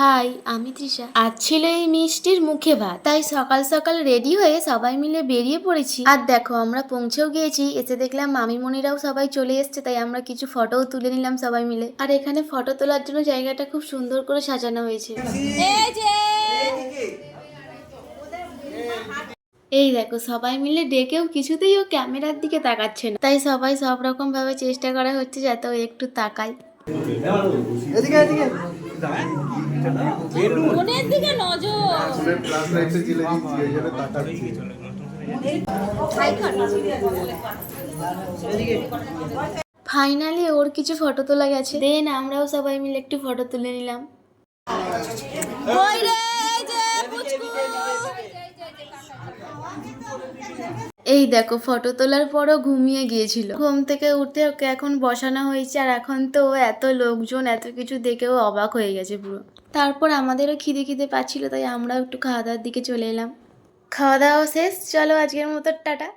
High আমি তৃষা। আজ ছিল এই মিষ্টির মুখে ভাত। তাই সকাল সকাল রেডি হয়ে সবাই মিলে বেরিয়ে পড়েছি। আর দেখো আমরা পৌঁছেও গিয়েছি। এসে দেখলাম মামিমণিরাও সবাই চলে এসছে তাই আমরা কিছু ফটোও তুলে নিলাম সবাই মিলে। আর এখানে ফটো তোলার জন্য জায়গাটা খুব সুন্দর করে সাজানো হয়েছে। এই দেখো সবাই মিলে ডেকেও কিছুতেই ও ক্যামেরার দিকে তাকাচ্ছে না। তাই সবাই সব রকম ভাবে চেষ্টা করা হচ্ছে যাতে ও একটু তাকায়। এদিকে এদিকে। ফোনের দিকে নজর। প্লাস লাইটে জ্বলে দিচ্ছি এই জন্য তাকাচ্ছি ফাইনালি ওর কিছু ফটো তোলা গেছে। দেন আমরাও সবাই মিলে একটু ফটো তুলে নিলাম। ওই রে এই দেখো, ফটো তোলার পরও ঘুমিয়ে গিয়েছিল। ঘুম থেকে উঠতে ওকে এখন বসানো হয়েছে, আর এখন তো এত লোকজন, এত কিছু দেখেও অবাক হয়ে গেছে পুরো। তারপর আমাদেরও খিদে খিদে পাচ্ছিল, তাই আমরাও একটু খাওয়া দাওয়ার দিকে চলে এলাম। খাওয়া দাওয়া শেষ, চলো আজকের মতো, টাটা।